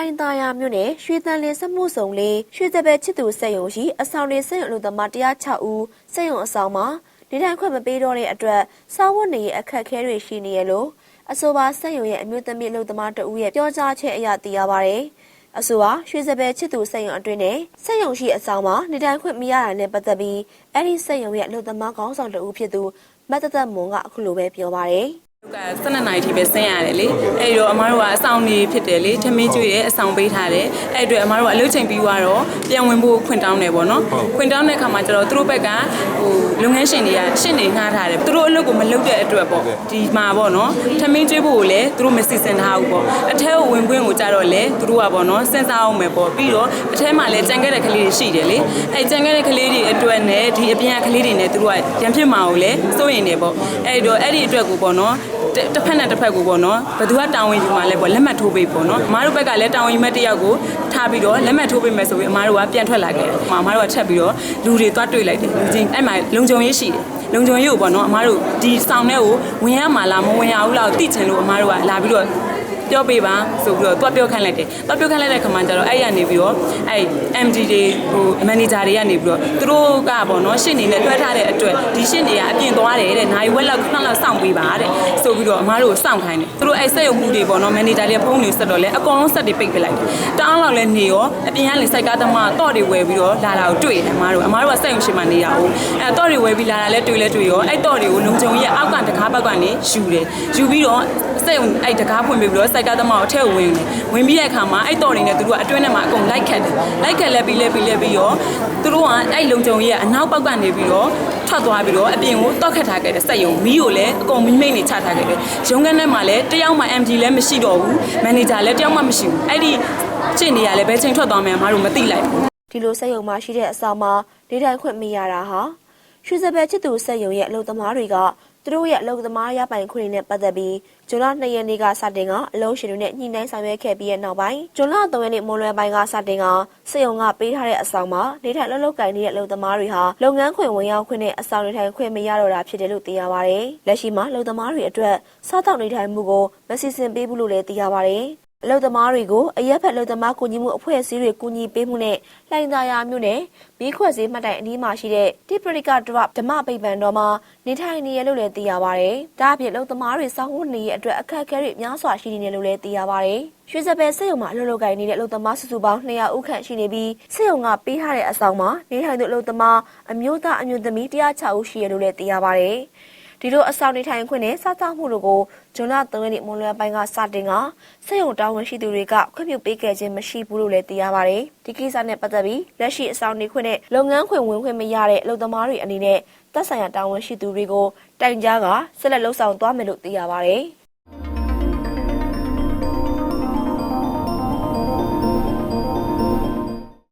လိုင်သာယာမြို့နယ်ရွှေတန်လင်းစမှုစုံလေးရွှေစပယ်ချစ်သူစက်ရုံရှိအဆောင်နေစက်ရုံအလုပ်သမား106ဦးစက်ရုံအဆောင်မှာနေထိုင်ခွင့်မပေးတော့တဲ့အတွက်စားဝတ်နေရေးအခက်အခဲတွေရှိနေရလို့အဆိုပါစက်ရုံရဲ့အမျိုးသမီးအလုပ်သမားတဦးရဲ့ပြောကြားချက်အရသိရပါဗျ။အဆိုပါရွှေစပယ်ချစ်သူစက်ရုံအတွင်းနဲ့စက်ရုံရှိအဆောင်မှာနေထိုင်ခွင့်မရတာနဲ့ပတ်သက်ပြီးအဲ့ဒီစက်ရုံရဲ့အလုပ်သမားခေါင်းဆောင်တဦးဖြစ်သူမတ်တသက်မွန်ကအခုလိုပဲပြောပါဗျ။ က12နာရီထိပဲဆင်းရတယ်လေအဲ့တော့အမားတို့ကအဆောင်နေဖြစ်တယ်လေထမင်းကျွေးတယ်အဆောင်ပေးထားတယ်အဲ့အတွက်အမားတို့ကအလုပ်ချိန်ပြီးသွားတော့ပြန်ဝင်ဖို့ခွင့်တောင်းတယ်ပေါ့နော်ခွင့်တောင်းတဲ့အခါမှာကျတော့သူတို့ဘက်ကဟိုလုပ်ငန်းရှင်တွေကရှင်းနေငှားထားတယ်သူတို့အလုပ်ကိုမလုပ်တဲ့အတွက်ပေါ့ဒီမှာပေါ့နော်ထမင်းကျွေးဖို့ကိုလည်းသူတို့မစီစဉ်ထားဘူးပေါ့အထဲကိုဝင်ခွင့်ကိုကြတော့လေသူတို့ကပေါ့နော်စဉ်းစားအောင်မယ်ပေါ့ပြီးတော့အထဲမှာလည်းကြံခဲ့တဲ့ကလေးတွေရှိတယ်လေအဲ့ကြံခဲ့တဲ့ကလေးတွေအတွက်နဲ့ဒီအပြင်ကကလေးတွေနဲ့သူတို့ကရံဖြစ်မှာကိုလည်းစိုးရင်တယ်ပေါ့အဲ့တော့အဲ့ဒီအတွက်ကိုပေါ့နော် တစ်တစ်ဖက်နဲ့တစ်ဖက်ကိုပေါ့နော်ဘယ်သူကတာဝန်ယူမှလဲပေါ့လက်မှတ်ထိုးပေးပေါ့နော်အမားတို့ဘက်ကလည်းတာဝန်ယူမဲ့တစ်ယောက်ကိုထားပြီးတော့လက်မှတ်ထိုးပေးမယ်ဆိုပြီးအမားတို့ကပြန်ထွက်လာခဲ့တယ်အမားတို့ကချက်ပြီးတော့လူတွေသွားတွေ့လိုက်တယ်လူချင်းအဲ့မှာလုံခြုံရေးရှိတယ်လုံခြုံရေးကိုပေါ့နော်အမားတို့ဒီဆောင်ထဲကိုဝင်ရမှာလားမဝင်ရဘူးလားသိချင်လို့အမားတို့ကလာပြီးတော့ ပြောပေးပါဆိုပြီးတော့တွားပြောခိုင်းလိုက်တယ်တွားပြောခိုင်းလိုက်တဲ့ခါမှကျတော့အဲ့ရနေပြီးတော့အဲ့ MD တွေဟိုမန်နေဂျာတွေကနေပြီးတော့သူတို့ကပေါ့နော်ရှင်းနေနဲ့တွဲထားတဲ့အတွက်ဒီရှင်းနေကအပြင်သွားတယ်တဲ့နိုင်ဝက်လောက်ခဏလောက်စောင့်ပေးပါတဲ့ဆိုပြီးတော့အမားတို့ကိုစောင့်ခိုင်းတယ်သူတို့အဲ့စက်ရုံမှုတွေပေါ့နော်မန်နေဂျာတွေကဖုန်းတွေဆက်တော့လဲအကုန်လုံးဆက်တွေပိတ်ပစ်လိုက်တယ်တအားလောက်လဲနေရောအပြင်ကလည်းစိုက်ကားသမားတော့တွေဝယ်ပြီးတော့လာလာကိုတွေ့တယ်အမားတို့အမားတို့ကစက်ရုံရှိမှနေရအောင်အဲ့တော့တွေဝယ်ပြီးလာလာလဲတွေ့လဲတွေ့ရောအဲ့တော့တွေကိုလုံခြုံရဲ့အောက်ကတကားဘက်ကနေယူတယ်ယူပြီးတော့ စက်ုံအဲ့တကားဖွင့်ပြီးတော့စိုက်ကသမားကိုထဲကိုဝင်တယ်ဝင်ပြီးတဲ့အခါမှာအဲ့တော်တွေနဲ့သူတို့ကအတွင်းထဲမှာအကုန်လိုက်ခတ်တယ်လိုက်ခတ်လဲပြီးလဲပြီးလဲပြီးတော့သူတို့ကအဲ့လုံကြုံကြီးကအနောက်ပေါက်ကနေပြီးတော့ထွက်သွားပြီးတော့အပြင်ကိုတောက်ခတ်ထားခဲ့တယ်စက်ယုံမီးကိုလည်းအကုန်မီးမိတ်နေချထားခဲ့တယ်ရုံးခန်းထဲမှာလည်းတယောက်မှ MD လည်းမရှိတော့ဘူးမန်နေဂျာလည်းတယောက်မှမရှိဘူးအဲ့ဒီချိန်နေရလည်းဘယ်ချိန်ထွက်သွားမှန်းမတို့မသိလိုက်ဘူးဒီလိုစက်ရုံမှာရှိတဲ့အဆောင်မှာနေထိုင်ခွင့်မရတာဟာရွှေစပယ်ချစ်သူစက်ရုံရဲ့အလုပ်သမားတွေက သူတို့ရဲ့အလုပ်သမားရပိုင်ခွင့်တွေနဲ့ပတ်သက်ပြီးဇွန်လ2ရက်နေ့ကစတင်ကအလုပ်ရှင်တွေနဲ့ညှိနှိုင်းဆောင်ရွက်ခဲ့ပြီးတဲ့နောက်ပိုင်းဇွန်လ3ရက်နေ့မွန်လွယ်ပိုင်းကစတင်ကစက်ရုံကပေးထားတဲ့အဆောင်မှာနေထိုင်လှုပ်လှုပ်ကိုင်နေတဲ့အလုပ်သမားတွေဟာလုပ်ငန်းခွင်ဝင်ရောက်ခွင့်နဲ့အဆောင်နေထိုင်ခွင့်မရတော့တာဖြစ်တယ်လို့သိရပါတယ်။လက်ရှိမှာအလုပ်သမားတွေအတွက်စားတောက်နေထိုင်မှုကိုမစီစဉ်ပေးဘူးလို့လည်းသိရပါတယ်။ အလုသမားတွေကိုအရက်ဖက်အလုသမားကူညီမှုအဖွဲ့အစည်းတွေကူညီပေးမှုနဲ့လှိုင်သာယာမြို့နယ်မီးခွက်စည်းမှတ်တိုင်အနီးမှာရှိတဲ့တိပရိကဒရဓမ္မပိပံတော်မှာနေထိုင်နေရလို့လည်းသိရပါဗျ။ဒါအပြင်အလုသမားတွေစောင့်ဝတ်နေရအတွက်အခက်အခဲတွေများစွာရှိနေတယ်လို့လည်းသိရပါဗျ။ရွှေစပယ်စစ်ရုံမှာအလုပ်လုပ်ကိုင်နေတဲ့အလုသမားစုစုပေါင်း200ဦးခန့်ရှိနေပြီးစစ်ရုံကပေးထားတဲ့အဆောင်မှာနေထိုင်သူအလုသမားအမျိုးသားအမျိုးသမီး106ဦးရှိရလို့လည်းသိရပါဗျ။ ဒီလိုအဆောင်နေထိုင်ခွင့်နဲ့စားသောက်မှုတို့ကိုဇွန်လ3ရက်နေ့မွန်လွယ်ပိုင်းကစတင်ကစက်ရုံတာဝန်ရှိသူတွေကခွင့်ပြုပေးခဲ့ခြင်းမရှိဘူးလို့လည်းသိရပါတယ်။ဒီကိစ္စနဲ့ပတ်သက်ပြီးလက်ရှိအဆောင်နေခွင့်နဲ့လုပ်ငန်းခွင်ဝင်ခွင့်မရတဲ့အလုပ်သမားတွေအနေနဲ့သက်ဆိုင်ရာတာဝန်ရှိသူတွေကိုတိုင်ကြားကဆက်လက်လှုပ်ဆောင်သွားမယ်လို့သိရပါတယ်။